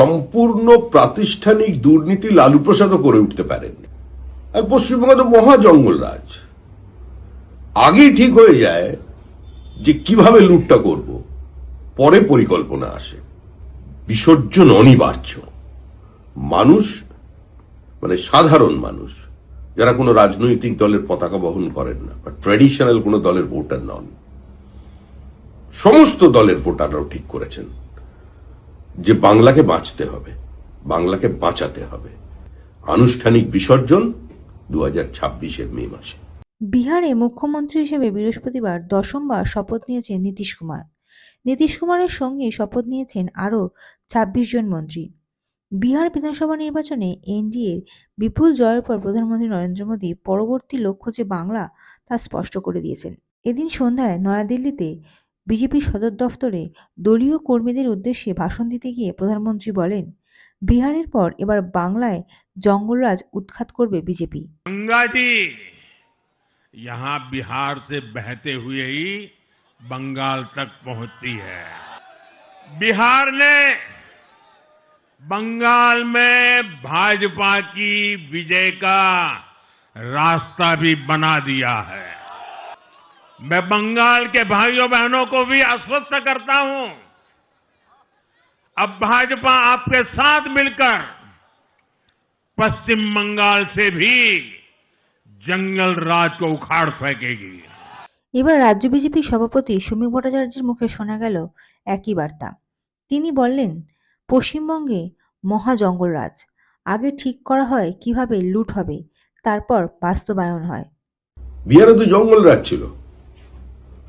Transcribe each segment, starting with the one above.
সম্পূর্ণ প্রাতিষ্ঠানিক দুর্নীতি লালু প্রসাদও করে উঠতে পারেননি। আর পশ্চিমবঙ্গ তো মহা জঙ্গল রাজ আগেই ঠিক হয়ে যায় যে কীভাবে লুটটা করব, পরে পরিকল্পনা আসে। বিসর্জন অনিবার্য। মানুষ মানে সাধারণ মানুষ, যারা কোনো রাজনৈতিক দলের পতাকা বহন করেন না, বা ট্র্যাডিশনাল কোনো দলের ভোটার নন, সমস্ত দলের ভোটাররাও ঠিক করেছেন। যে বাংলাকে বাঁচতে হবে, বাংলাকে বাঁচাতে হবে। আনুষ্ঠানিক বিসর্জন দু হাজার ছাব্বিশের মে মাসে। বিহারে মুখ্যমন্ত্রী হিসেবে বৃহস্পতিবার দশমবার শপথ নিয়েছেন নীতিশ কুমার। নীতিশ কুমারের সঙ্গে শপথ নিয়েছেন আরও ছাব্বিশ জন মন্ত্রী। বিহার বিধানসভা নির্বাচনে এনডিএর বিপুল জয়ের পর প্রধানমন্ত্রী নরেন্দ্র মোদী পরবর্তী লক্ষ্য যে বাংলা তা স্পষ্ট করে দিয়েছেন। এদিন সন্ধ্যায় নয়াদিল্লিতে বিজেপি সদর দফতরে দলীয় কর্মীদের উদ্দেশ্যে ভাষণ দিতে গিয়ে প্রধানমন্ত্রী বলেন বিহারের পর এবার বাংলায় জঙ্গলরাজ উৎখাত করবে বিজেপি गंगा जी यहां बिहार से बहते हुए ही बंगाल तक पहुंचती है बिहार ने बंगाल में भाजपा की विजय का रास्ता भी बना दिया है मैं बंगाल के भाइयों बहनों को भी आश्वस्त करता हूं अब भाजपा आपके साथ मिलकर पश्चिम बंगाल से भी जंगल राज को उखाड़ फेंकेगी এবার রাজ্য বিজেপির সভাপতি সমীক ভট্টাচার্যের মুখে শোনা গেল একই বার্তা তিনি বললেন পশ্চিমবঙ্গে মহা জঙ্গলরাজ আগে ঠিক করা হয় কিভাবে লুট হবে তারপর বাস্তবায়ন হয় বিহারে তো জঙ্গল রাজ ছিল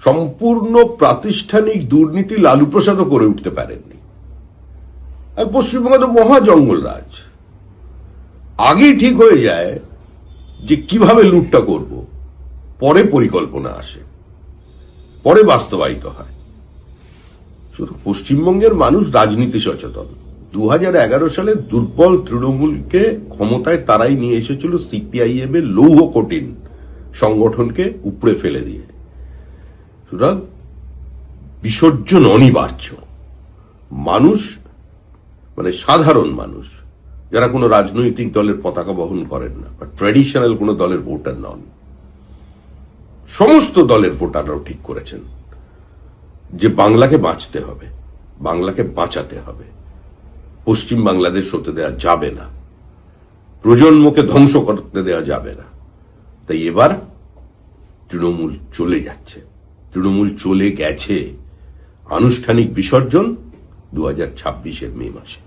সম্পূর্ণ প্রাতিষ্ঠানিক দুর্নীতি লালু প্রসাদও করে উঠতে পারেননি। আর পশ্চিমবঙ্গ তো মহা জঙ্গল রাজ আগেই ঠিক হয়ে যায় যে কীভাবে লুটটা করব, পরে পরিকল্পনা আসে, পরে বাস্তবায়িত হয়। শুধু পশ্চিমবঙ্গের মানুষ রাজনীতি সচেতন। দু হাজার এগারো সালে দুর্বল তৃণমূলকে ক্ষমতায় তারাই নিয়ে এসেছিল সিপিআইএম এর লৌহ কঠিন সংগঠনকে উপড়ে ফেলে দিয়ে। সুতরাং বিসর্জন অনিবার্য। মানুষ মানে সাধারণ মানুষ, যারা কোনো রাজনৈতিক দলের পতাকা বহন করেন না, বা ট্র্যাডিশনাল কোনো দলের ভোটার নন। সমস্ত দলের ভোটাররাও ঠিক করেছেন যে বাংলাকে বাঁচতে হবে, বাংলাকে বাঁচাতে হবে। পশ্চিম বাংলাদেশ হতে দেওয়া যাবে না। প্রজন্মকে ধ্বংস করতে দেওয়া যাবে না। তাই এবার তৃণমূল চলে যাচ্ছে। তৃণমূল চলে গেছে। আনুষ্ঠানিক বিসর্জন দু হাজার ছাব্বিশের মে মাসে।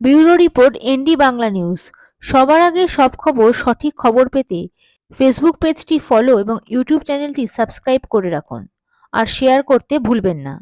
Bureau report ND Bangla news. সবার আগে সব খবর, সঠিক খবর পেতে ফেসবুক পেজটি ফলো এবং ইউটিউব চ্যানেলটি সাবস্ক্রাইব করে রাখুন। আর শেয়ার করতে ভুলবেন না।